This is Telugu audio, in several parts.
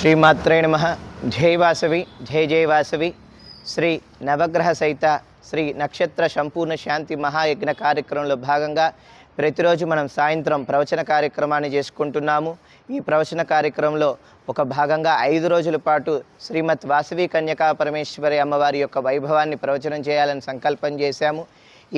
శ్రీమాత్రే నమ. జై వాసవి జై జై వాసవి. శ్రీ నవగ్రహ సహిత శ్రీ నక్షత్ర సంపూర్ణ శాంతి మహాయజ్ఞ కార్యక్రమంలో భాగంగా ప్రతిరోజు మనం సాయంత్రం ప్రవచన కార్యక్రమాన్ని చేసుకుంటున్నాము. ఈ ప్రవచన కార్యక్రమంలో ఒక భాగంగా ఐదు రోజుల పాటు శ్రీమద్ వాసవి కన్యకా పరమేశ్వరి అమ్మవారి యొక్క వైభవాన్ని ప్రవచనం చేయాలని సంకల్పం చేశాము.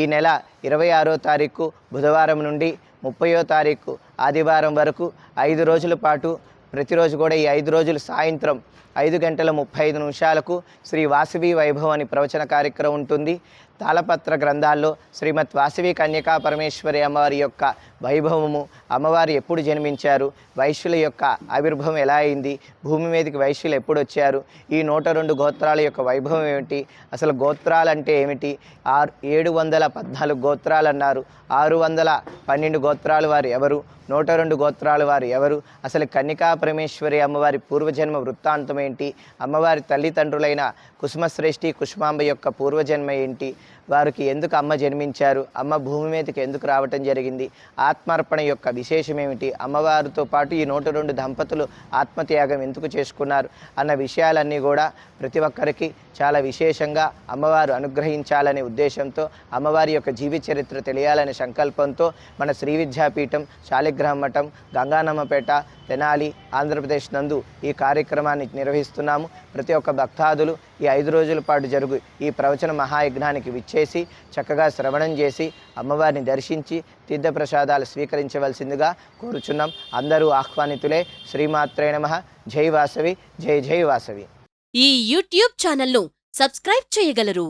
ఈ నెల ఇరవై ఆరో తారీఖు బుధవారం నుండి ముప్పయో తారీఖు ఆదివారం వరకు ఐదు రోజుల పాటు ప్రతిరోజు కూడా ఈ ఐదు రోజులు సాయంత్రం ఐదు గంటల ముప్పై ఐదు నిమిషాలకు శ్రీ వాసవి వైభవం అని ప్రవచన కార్యక్రమం ఉంటుంది. తాళపత్ర గ్రంథాల్లో శ్రీమత్ వాసవి కన్యకా పరమేశ్వరి అమ్మవారి యొక్క వైభవము అమ్మవారు ఎప్పుడు జన్మించారు వైశ్యుల యొక్క ఆవిర్భవం ఎలా అయింది భూమి మీదకి వైశ్యులు ఎప్పుడు వచ్చారు ఈ నూట రెండు గోత్రాల యొక్క వైభవం ఏమిటి అసలు గోత్రాలు అంటే ఏమిటి ఆరు ఏడు వందల పద్నాలుగు గోత్రాలు అన్నారు. ఆరు వందల పన్నెండు గోత్రాలు వారు ఎవరు నూట రెండు గోత్రాలు వారు ఎవరు? అసలు కన్నికా పరమేశ్వరి అమ్మవారి పూర్వజన్మ వృత్తాంతం ఏంటి? అమ్మవారి తల్లిదండ్రులైన కుసుమశ్రేష్ఠి కుసుమాంబ యొక్క పూర్వజన్మ ఏంటి? వారికి ఎందుకు అమ్మ జన్మించారు? అమ్మ భూమి మీదకి ఎందుకు రావటం జరిగింది? ఆత్మార్పణ యొక్క విశేషం ఏమిటి? అమ్మవారితో పాటు ఈ నూట రెండు దంపతులు ఆత్మత్యాగం ఎందుకు చేసుకున్నారు? అన్న విషయాలన్నీ కూడా ప్రతి ఒక్కరికి చాలా విశేషంగా అమ్మవారు అనుగ్రహించాలనే ఉద్దేశంతో అమ్మవారి యొక్క జీవిత చరిత్ర తెలియాలనే సంకల్పంతో మన శ్రీ విద్యాపీఠం శాలిగ్రహం మఠం గంగానమ్మపేట తెనాలి ఆంధ్రప్రదేశ్ నందు ఈ కార్యక్రమాన్ని నిర్వహిస్తున్నాము. ప్రతి ఒక్క భక్తాదులు ఈ ఐదు రోజుల పాటు జరుగు ఈ ప్రవచన మహాయజ్ఞానికి విచ్చేసి చక్కగా శ్రవణం చేసి అమ్మవారిని దర్శించి తీర్థప్రసాదాలు స్వీకరించవలసిందిగా కోరుచున్నాం. అందరూ ఆహ్వానితులే. శ్రీమాత్రే నమ. జై వాసవి. జై జై వాసవి. ఈ యూట్యూబ్ ఛానల్ను సబ్స్క్రైబ్ చేయగలరు.